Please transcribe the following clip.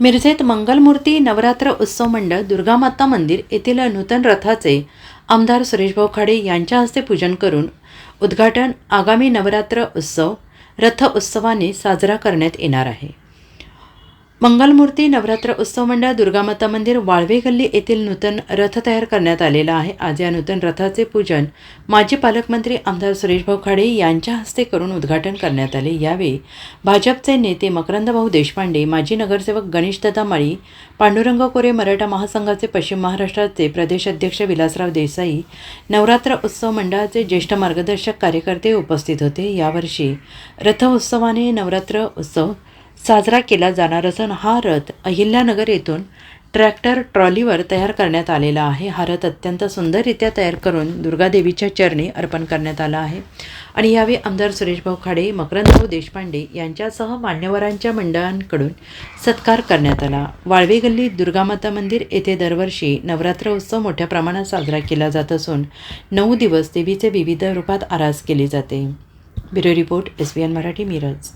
मिरजेत मंगलमूर्ती नवरात्र उत्सव मंडळ दुर्गामाता मंदिर येथील नूतन रथाचे आमदार सुरेशभाऊ खाडे यांच्या हस्ते पूजन करून उद्घाटन आगामी नवरात्र उत्सव रथ उत्सवाने साजरा करण्यात येणार आहे. मंगलमूर्ती नवरात्र उत्सव मंडळ दुर्गामाता मंदिर वाळवे गल्ली येथील नूतन रथ तयार करण्यात आलेला आहे. आज या नूतन रथाचे पूजन माजी पालकमंत्री आमदार सुरेशभाऊ खाडे यांच्या हस्ते करून उद्घाटन करण्यात आले. यावेळी भाजपचे नेते मकरंदभाऊ देशपांडे माजी नगरसेवक गणेशदादा माळी पांडुरंग कोरे मराठा महासंघाचे पश्चिम महाराष्ट्राचे प्रदेश अध्यक्ष विलासराव देसाई नवरात्र उत्सव मंडळाचे ज्येष्ठ मार्गदर्शक कार्यकर्ते उपस्थित होते. यावर्षी रथ उत्सवाने नवरात्र उत्सव साजरा केला जाणार असून हा रथ अहिल्यानगर येथून ट्रॅक्टर ट्रॉलीवर तयार करण्यात आलेला आहे. हा रथ अत्यंत सुंदररित्या तयार करून दुर्गादेवीच्या चरणी अर्पण करण्यात आला आहे. आणि यावेळी आमदार सुरेशभाऊ खाडे मकरंदभाऊ देशपांडे यांच्यासह मान्यवरांच्या मंडळांकडून सत्कार करण्यात आला. वाळवे गल्ली दुर्गामाता मंदिर येथे दरवर्षी नवरात्र उत्सव मोठ्या प्रमाणात साजरा केला जात असून नऊ दिवस देवीचे विविध रूपात आरास केली जाते. Bureau report S B N Marathi Miraj.